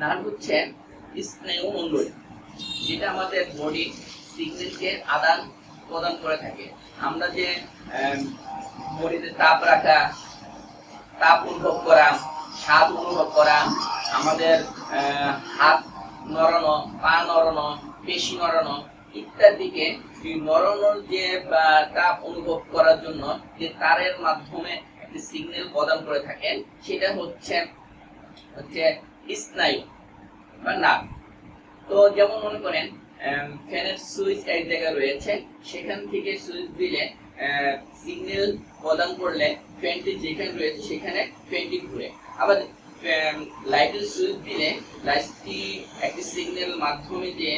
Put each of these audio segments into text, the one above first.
Nerve হচ্ছে স্নায়ুমণ্ডলী যেটা আমাদের বডি সিগন্যালকে আদান প্রদান করে থাকে। আমরা যে বডিতে তাপ রাখা, তাপ অনুভব করা, স্বাদ অনুভব করা, আমাদের হাত নড়ানো, পা নড়ানো, পেশি নড়ানো ইত্যাদিকে নড়ানোর যে তাপ অনুভব করার জন্য যে তারের মাধ্যমে একটি সিগন্যাল প্রদান করে থাকেন, সেটা হচ্ছে হচ্ছে স্নায়ু বা নার্ভ তো যেমন মনে করেন ফ্যানের সুইচ এক জায়গায় রয়েছে, সেখান থেকে সুইচ দিলে সিগন্যাল প্রদান করলে ফ্যানটি যেখানে রয়েছে সেখানে ফ্যানটি ঘুরে। আবার লাইটের সুইচ দিলে লাইটটি একটি সিগন্যাল মাধ্যমে যে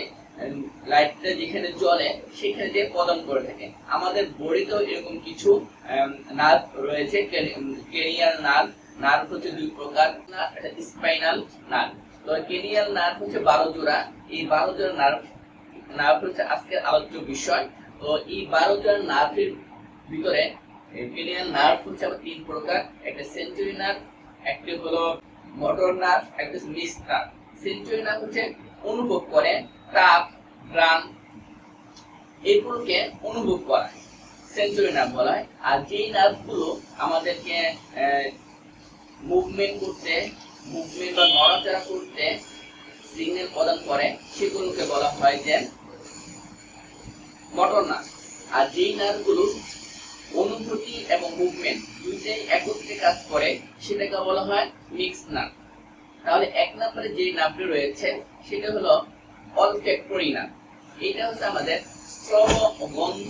লাইটটা যেখানে জ্বলে, সেখানে যে প্রদান করে থাকে। আমাদের বডিতেও এরকম কিছু নার্ভ রয়েছে কেরিয়ার নার্ভ নার্ভ হচ্ছে দুই প্রকার স্পাইনাল নার্ভ। কেনিয়াল নার্ভ হচ্ছে বারো জোড়া এই বারো জোড়া নার্ভ নার্ভ হচ্ছে আজকের আলোচ্য বিষয়। তো এই বারো জোড়া নার্ভের ভিতরে কেনিয়াল নার্ভ হচ্ছে আবার তিন প্রকার। একটা সেঞ্চুরি নার্ভ, একটি হলো মোটর নার্ভ, একটা নার্ভ। সেঞ্চুরি নার্ভ হচ্ছে অনুভব করে, তাপ, গ্রাম, এগুলোকে অনুভব করা সেঞ্চুরি নার্ভ বলা হয়। আর যেই নার্ভগুলো আমাদেরকে মুভমেন্ট করতে মুভমেন্ট বা নড়াচড়া করতে সিগন্যাল প্রদান করে, সেগুলোকে বলা হয় যে মোটর নার্ভ আর যেই নার্ভগুলো অনুভূতি এবং মুভমেন্ট দুইটাই একত্রে কাজ করে, সেটাকে বলা হয় মিক্স নার্ভ তাহলে এক নম্বরে যে নার্ভটি রয়েছে, সেটা হলো অলফ্যাক্টরি নার্ভ এটা হচ্ছে আমাদের শ্রম ও গন্ধ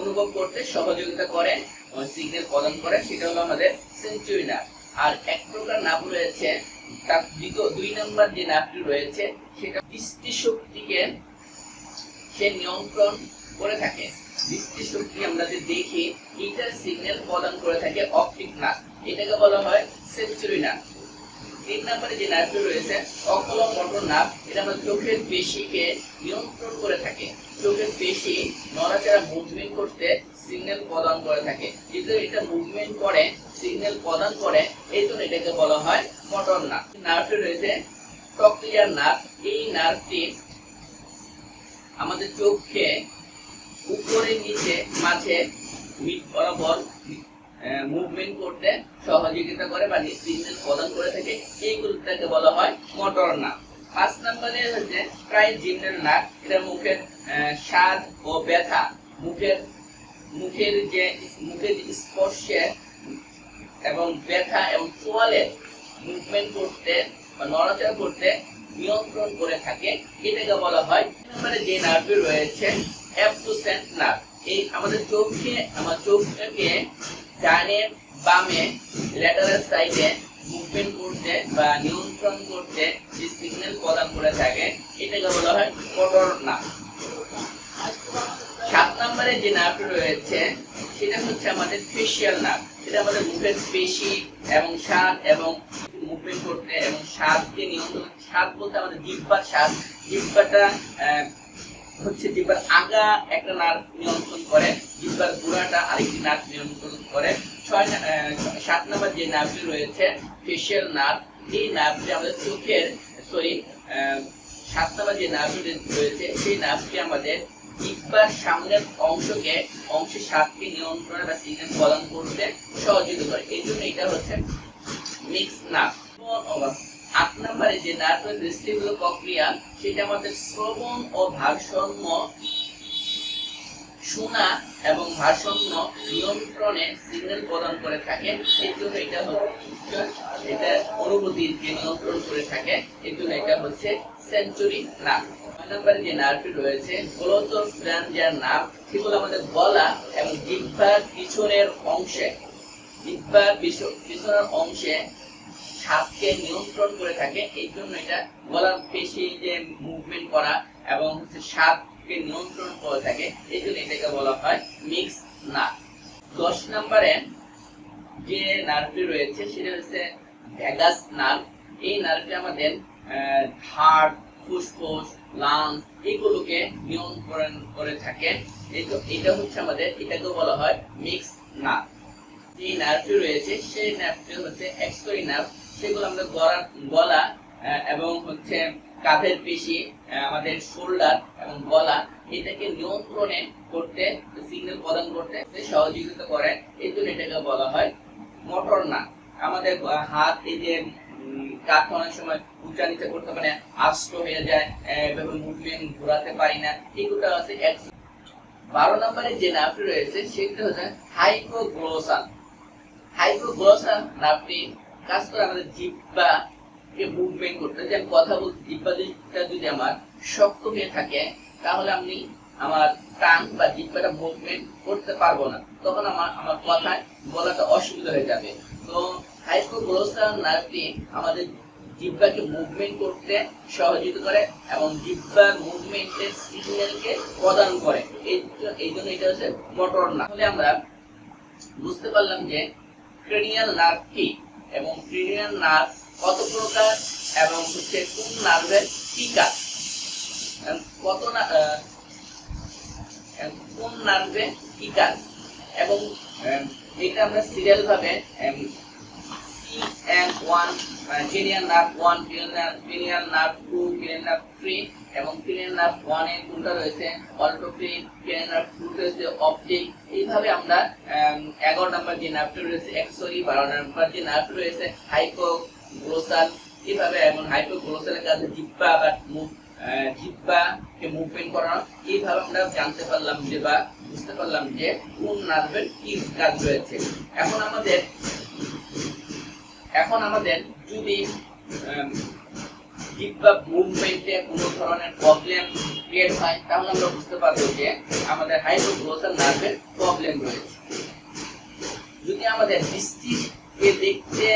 অনুভব করতে সহযোগিতা করে সিগন্যাল প্রদান করে, সেটা হলো আমাদের সেঞ্চুরি নার্ভ আর এক প্রকার নার্ভ রয়েছে, তার দুই নম্বর যে নাভটি রয়েছে, সেটা দৃষ্টি শক্তিকে সে নিয়ন্ত্রণ করে থাকে। দৃষ্টি শক্তি আমরা যে দেখি, এটা সিগন্যাল প্রদান করে থাকে অপটিক নার্ভ এটাকে বলা হয় সেঞ্চুরি নার্ভ তিন নম্বরে যে নার্ভটি রয়েছে অকলম মোটর নার্ভ এটা আমাদের চোখের পেশিকে নিয়ন্ত্রণ করে থাকে। চোখের পেশি নড়াচড়া মুভমেন্ট করতে সিগন্যাল প্রদান করে থাকে। যেহেতু এটা মুভমেন্ট করে সিগন্যাল প্রদান করে, এই জন্য এটাকে বলা হয় মোটর নার্ভ নার্ভটি রয়েছে টকলিয়ার নার্ভ এই নার্ভটি আমাদের চোখকে উপরে, নিচে, মাঝে মিট বরাবর মুভমেন্ট করতে সহযোগিতা করে বা সিগন্যাল প্রদান করে থাকে এইগুলোটাকে বলা হয় মোটর নার্ভ পাঁচ নম্বরে হচ্ছে ট্রাইজিনাল নার্ভ এটা মুখের স্বাদ ও ব্যথা, মুখের মুখের যে, মুখের স্পর্শে এবং ব্যথা এবং চোয়ালে মুভমেন্ট করতে বা নড়াচড়া করতে নিয়ন্ত্রণ করে থাকে, এটাকে বলা হয় মানে যে নার্ভটি রয়েছে অ্যাবডুসেন্ট নার্ভ এই আমাদের চোখে, আমার চোখটাকে ডানে বামে ল্যাটারাল সাইডে মুভমেন্ট করতে বা নিয়ন্ত্রণ করতে যে সিগন্যাল প্রদান করে থাকে এটাকে বলা হয় মোটর নার্ভ সাত নম্বরে যে নার্ভটি রয়েছে সেটা হচ্ছে আমাদের ফেশিয়াল নার্ভ সেটা আমাদের মুখের পেশি এবং স্বাদ এবং মুভমেন্ট করতে এবং স্বাদকে নিয়ন্ত্রণ স্বাদ বলতে আমাদের জিহ্বার স্বাদ। জিহ্বাটা আহ, হচ্ছে জিহ্বার আগা একটা নার্ভ নিয়ন্ত্রণ করে জিহ্বার গোড়াটা আরেকটি নার্ভ নিয়ন্ত্রণ করে। ছয় সাত নম্বর যে নার্ভটি রয়েছে ফেশিয়াল নার্ভ, এই নার্ভটি আমাদের চোখের সরি সাত নম্বর যে নার্ভটি রয়েছে, সেই নার্ভটি আমাদের জিহ্বার সামনের অংশকে অংশের স্বাদকে নিয়ন্ত্রণে বা সিগন্যাল প্রদান করতে সহযোগিতা করে। এই জন্য এটা হচ্ছে মিক্স নার্ভ। আট নম্বরে যে নার্ভ ভেস্টিবুলার প্রক্রিয়া সেটা আমাদের শ্রবণ ও ভারসাম্য, শোনা এবং ভারসাম্য নিয়ন্ত্রণে সিগন্যাল প্রদান করে থাকে। এই জন্য এটা এটা অনুভূতিকে নিয়ন্ত্রণ করে থাকে। এই জন্য এটা হচ্ছে সেঞ্চুরি নার্ভ যে নার্ভটি রয়েছে গ্লোসোফ্ল্যাঞ্জার নার্ভ সেগুলো গলা এবং জিহ্বার পিছনের অংশে জিহ্বার পিছ- পিছনের অংশে স্বাদকে নিয়ন্ত্রণ করে থাকে, এই জন্য এটা গলার পেশি যে মুভমেন্ট করা এবং হচ্ছে স্বাদকে নিয়ন্ত্রণ করে থাকে, এই জন্য এটাকে বলা হয় মিক্স নার্ভ দশ নম্বরে যে নার্ভটি রয়েছে, সেটা হচ্ছে ভ্যাগাস নার্ভ এই নার্ভটি আমাদের হার্ট ফুসফুস লাংস এগুলোকে নিয়ন্ত্রণ করে থাকে। এটা হচ্ছে আমাদের এটাকে বলা হয় মিক্স নার্ভ যে নার্ভটি রয়েছে, সেই নার্ভটি হচ্ছে এক্সটরি নার্ভ সেগুলো আমরা গলা গলা এবং হচ্ছে কাঁধের পেশি আমাদের শোল্ডার এবং গলা, এটাকে নিয়ন্ত্রণে করতে সিগন্যাল প্রদান করতে সহযোগিতা করে। এই জন্য এটাকে বলা হয় মোটর না আমাদের হাত এই যে কাঁধ অনেক সময় উঁচা নিচে করতে পারে আষ্ট হয়ে যায় এভাবে মুভমেন্ট ঘোরাতে পারি না। এগুলো আছে বারো নম্বরে যে নার্ভটি রয়েছে, সেটা হচ্ছে হাইপোগ্লোসাল হাইপোগ্লোসাল নার্ভটি কাজ করে আমাদের জিব্বা মুভমেন্ট করতে যে কথা বলছি। জিব্বাটা যদি আমার শক্ত হয়ে থাকে, তাহলে আমি আমার টান বা জিব্বাটা মুভমেন্ট করতে পারব না। তখন আমার আমার কথায় বলাটা অসুবিধা হয়ে যাবে। তো হাইপোগ্লোসাল নার্ভটি আমাদের জিব্বাকে মুভমেন্ট করতে সহযোগিতা করে এবং জিব্বার মুভমেন্টের সিগন্যালকে প্রদান করে। এই জন্য এটা হচ্ছে মোটর না তাহলে আমরা বুঝতে পারলাম যে ক্রেনিয়াল নার্ভ কি? এবং ক্রেনিয়াল নার্ভ কত প্রকার এবং হচ্ছে কোন নার্ভের কি কাজ? কত কোন নার্ভে কি কাজ? এবং এটা আমরা সিরিয়াল ভাবে M one cranial nerve one cranial nerve two cranial nerve three এবং ক্রেনিয়াল নার্ভ ওয়ান এ কোনটা রয়েছে? অল্টোপ্রিক ক্রেনিয়াল নার্ভ টু রয়েছে অপটিক এইভাবে আমরা এগারো নম্বর যে নার্ভটা রয়েছে সরি বারো নম্বর যে নার্ভ রয়েছে হাইপোগ্লোসাল এইভাবে এবং হাইপোগ্লোসালের কাছে জিব্বা বা মুখ জিব্বাকে মুভমেন্ট করানো, এইভাবে আমরা জানতে পারলাম যে বা বুঝতে পারলাম যে কোন নার্ভের কি কাজ রয়েছে। এখন আমাদের এখন আমাদের যদি আম, জিব্বা মুভমেন্টে কোনো ধরনের প্রবলেম ক্রিয়েট হয় তাহলে আমরা বুঝতে পারব যে আমাদের হাইপোগ্লোসাল নার্ভের প্রবলেম রয়েছে। যদি আমাদের দৃষ্টিকে দেখতে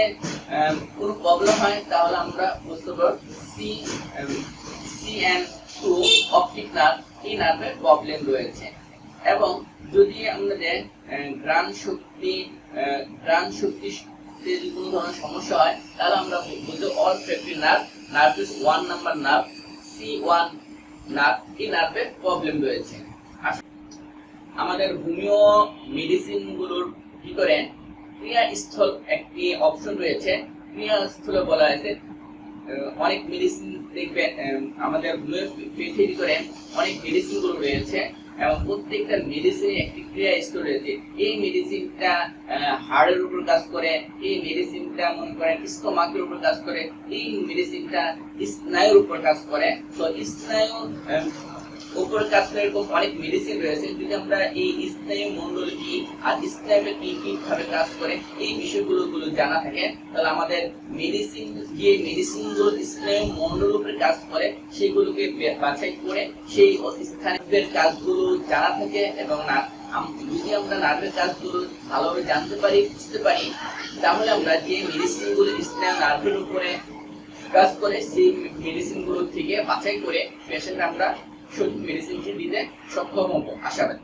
কোনো প্রবলেম হয় তাহলে আমরা বুঝতে পারব C C N two optic nerve এই নার্ভের প্রবলেম রয়েছে। এবং যদি আমাদের ঘ্রাণ শক্তি ঘ্রাণ শক্তি যদি কোনো ধরনের সমস্যা হয়, তাহলে আমরা বুঝতে olfactory nerve nerve is one number nerve C one nerve এই নার্ভের প্রবলেম রয়েছে। আমাদের হোমিও মেডিসিনগুলোর ভিতরে ক্রিয়াস্থল একটি অপশন রয়েছে। ক্রিয়াস্থলে বলা হয়েছে অনেক মেডিসিন দেখবে আমাদের হোমিওপ্যাথির ভিতরে অনেক মেডিসিনগুলো রয়েছে। এবং প্রত্যেকটা মেডিসিন একটি ক্রিয়া স্থল রয়েছে। এই মেডিসিনটা হাড়ের উপর কাজ করে, এই মেডিসিনটা মনে করেন স্টোমাকের উপর কাজ করে, এই মেডিসিনটা স্নায়ুর উপর কাজ করে। তো স্নায়ু আহ, উপর এরকম অনেক মেডিসিন রয়েছে। যদি আমরা এই স্নায়ু মন্ডল কি আর স্নায়ুটা কি কি ভাবে কাজ করে এই বিষয়গুলো গুলো জানা থাকে তাহলে আমাদের মেডিসিন যে মেডিসিনগুলো স্নায়ু মন্ডল উপরে কাজ করে সেগুলোকে বাছাই করে সেই স্থানের কাজগুলো জানা থাকে এবং না যদি আমরা নার্ভের কাজগুলো ভালোভাবে জানতে পারি বুঝতে পারি তাহলে আমরা যে মেডিসিনগুলো স্নায়ু নার্ভের উপরে কাজ করে সেই মেডিসিনগুলো থেকে বাছাই করে পেশেন্ট আমরা সঠিক মেডিসিনটি দিতে সক্ষম হবো আশাবাদী